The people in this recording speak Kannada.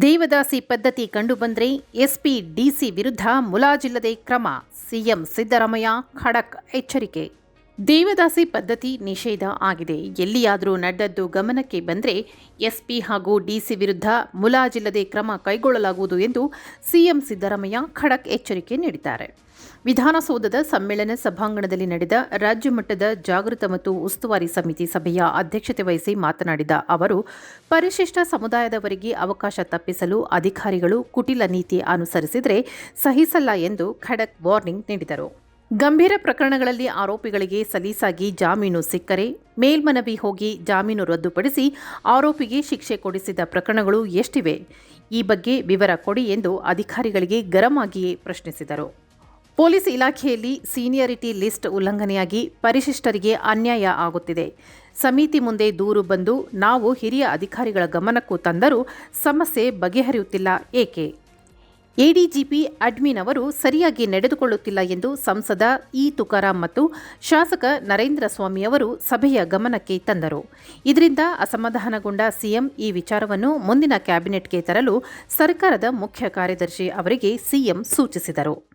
ದೇವದಾಸಿ ಪದ್ಧತಿ ಕಂಡುಬಂದರೆ ಎಸ್ಪಿ ಡಿಸಿ ವಿರುದ್ಧ ಮುಲಾಜಿಲ್ಲದೆ ಕ್ರಮ. ಸಿಎಂ ಸಿದ್ದರಾಮಯ್ಯ ಖಡಕ್ ಎಚ್ಚರಿಕೆ. ದೇವದಾಸಿ ಪದ್ಧತಿ ನಿಷೇಧ ಆಗಿದೆ. ಎಲ್ಲಿಯಾದರೂ ನಡೆದದ್ದು ಗಮನಕ್ಕೆ ಬಂದರೆ ಎಸ್ಪಿ ಹಾಗೂ ಡಿಸಿ ವಿರುದ್ಧ ಮುಲಾಜಿಲ್ಲದೆ ಕ್ರಮ ಕೈಗೊಳ್ಳಲಾಗುವುದು ಎಂದು ಸಿಎಂ ಸಿದ್ದರಾಮಯ್ಯ ಖಡಕ್ ಎಚ್ಚರಿಕೆ ನೀಡಿದ್ದಾರೆ. ವಿಧಾನಸೌಧದ ಸಮ್ಮೇಳನ ಸಭಾಂಗಣದಲ್ಲಿ ನಡೆದ ರಾಜ್ಯ ಮಟ್ಟದ ಜಾಗೃತ ಮತ್ತು ಉಸ್ತುವಾರಿ ಸಮಿತಿ ಸಭೆಯ ಅಧ್ಯಕ್ಷತೆ ವಹಿಸಿ ಮಾತನಾಡಿದ ಅವರು, ಪರಿಶಿಷ್ಟ ಸಮುದಾಯದವರಿಗೆ ಅವಕಾಶ ತಪ್ಪಿಸಲು ಅಧಿಕಾರಿಗಳು ಕುಟಿಲ ನೀತಿ ಅನುಸರಿಸಿದರೆ ಸಹಿಸಲ್ಲ ಎಂದು ಖಡಕ್ ವಾರ್ನಿಂಗ್ ನೀಡಿದರು. ಗಂಭೀರ ಪ್ರಕರಣಗಳಲ್ಲಿ ಆರೋಪಿಗಳಿಗೆ ಸಲೀಸಾಗಿ ಜಾಮೀನು ಸಿಕ್ಕರೆ ಮೇಲ್ಮನವಿ ಹೋಗಿ ಜಾಮೀನು ರದ್ದುಪಡಿಸಿ ಆರೋಪಿಗೆ ಶಿಕ್ಷೆ ಕೊಡಿಸಿದ ಪ್ರಕರಣಗಳು ಎಷ್ಟಿವೆ? ಈ ಬಗ್ಗೆ ವಿವರ ಕೊಡಿ ಎಂದು ಅಧಿಕಾರಿಗಳಿಗೆ ಗರಂ ಪ್ರಶ್ನಿಸಿದರು. ಪೊಲೀಸ್ ಇಲಾಖೆಯಲ್ಲಿ ಸೀನಿಯರಿಟಿ ಲಿಸ್ಟ್ ಉಲ್ಲಂಘನೆಯಾಗಿ ಪರಿಶಿಷ್ಟರಿಗೆ ಅನ್ಯಾಯ ಆಗುತ್ತಿದೆ. ಸಮಿತಿ ಮುಂದೆ ದೂರು ಬಂದು ನಾವು ಹಿರಿಯ ಅಧಿಕಾರಿಗಳ ಗಮನಕ್ಕೂ ತಂದರೂ ಸಮಸ್ಯೆ ಬಗೆಹರಿಯುತ್ತಿಲ್ಲ. ಏಕೆ? ಎಡಿಜಿಪಿ ಅಡ್ಮಿನ್ ಅವರು ಸರಿಯಾಗಿ ನಡೆದುಕೊಳ್ಳುತ್ತಿಲ್ಲ ಎಂದು ಸಂಸದ ಇ ತುಕಾರಾಂ ಮತ್ತು ಶಾಸಕ ನರೇಂದ್ರ ಸ್ವಾಮಿ ಅವರು ಸಭೆಯ ಗಮನಕ್ಕೆ ತಂದರು. ಇದರಿಂದ ಅಸಮಾಧಾನಗೊಂಡ ಸಿಎಂ ಈ ವಿಚಾರವನ್ನು ಮುಂದಿನ ಕ್ಯಾಬಿನೆಟ್ಗೆ ತರಲು ಸರ್ಕಾರದ ಮುಖ್ಯ ಕಾರ್ಯದರ್ಶಿ ಅವರಿಗೆ ಸಿಎಂ ಸೂಚಿಸಿದರು.